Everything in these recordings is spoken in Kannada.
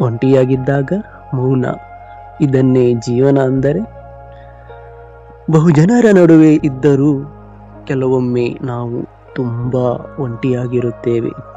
ಒಂಟಿಯಾಗಿದ್ದಾಗ ಮೌನ. ಇದನ್ನೇ ಜೀವನ ಅಂದರೆ. ಬಹುಜನರ ನಡುವೆ ಇದ್ದರೂ ಕೆಲವೊಮ್ಮೆ ನಾವು ತುಂಬ ಒಂಟಿಯಾಗಿರುತ್ತೇವೆ.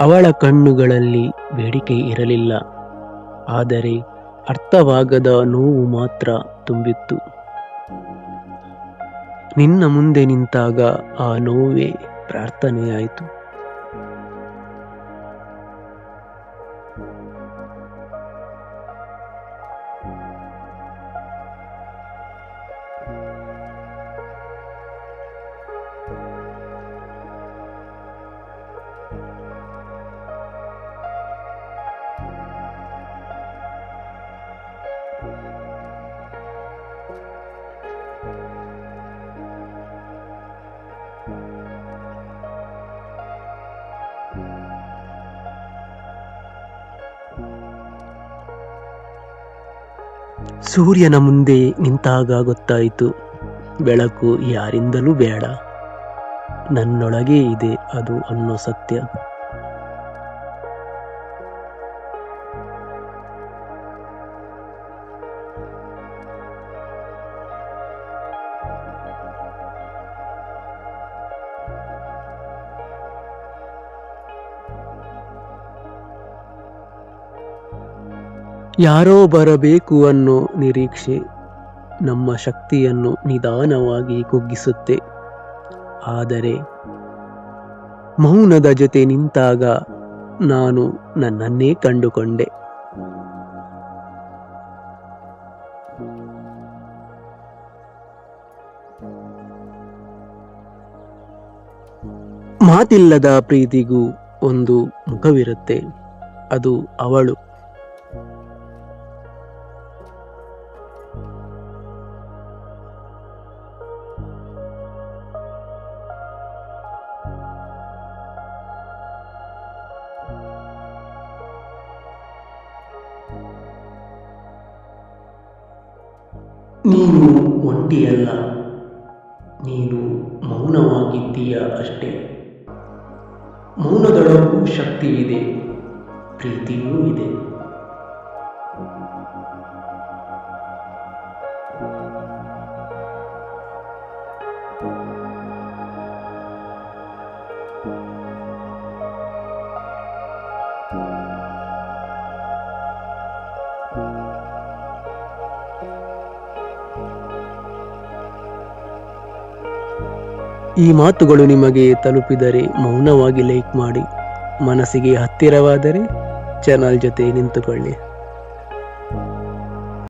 ಅವಳ ಕಣ್ಣುಗಳಲ್ಲಿ ಬೇಡಿಕೆ ಇರಲಿಲ್ಲ. ಆದರೆ ಅರ್ಥವಾಗದ ನೋವು ಮಾತ್ರ ತುಂಬಿತ್ತು. ನಿನ್ನ ಮುಂದೆ ನಿಂತಾಗ ಆ ನೋವೇ ಪ್ರಾರ್ಥನೆಯಾಯಿತು. ಸೂರ್ಯನ ಮುಂದೆ ನಿಂತಾಗ ಗೊತ್ತಾಯಿತು ಬೆಳಕು ಯಾರಿಂದಲೂ ಬೇಡ. ನನ್ನೊಳಗೆ ಇದೆ ಅದು ಅನ್ನೋ ಸತ್ಯ. ಯಾರೋ ಬರಬೇಕು ಅನ್ನೋ ನಿರೀಕ್ಷೆ ನಮ್ಮ ಶಕ್ತಿಯನ್ನು ನಿಧಾನವಾಗಿ ಕುಗ್ಗಿಸುತ್ತೆ. ಆದರೆ ಮೌನದ ಜೊತೆ ನಿಂತಾಗ ನಾನು ನನ್ನನ್ನೇ ಕಂಡುಕೊಂಡೆ. ಮಾತಿಲ್ಲದ ಪ್ರೀತಿಗೂ ಒಂದು ಮುಖವಿರುತ್ತೆ. ಅದು ಅವಳು. ನೀನು ಒಂಟಿಯಲ್ಲ ನೀನು ಮೌನವಾಗಿದ್ದೀಯ ಅಷ್ಟೇ. ಮೌನದೊಳಗೂ ಶಕ್ತಿ ಇದೆ ಪ್ರೀತಿಯೂ ಇದೆ. ಈ ಮಾತುಗಳು ನಿಮಗೆ ತಲುಪಿದರೆ ಮೌನವಾಗಿ ಲೈಕ್ ಮಾಡಿ ಮನಸ್ಸಿಗೆ ಹತ್ತಿರವಾದರೆ ಚಾನಲ್ ಜೊತೆ ನಿಂತುಕೊಳ್ಳಿ.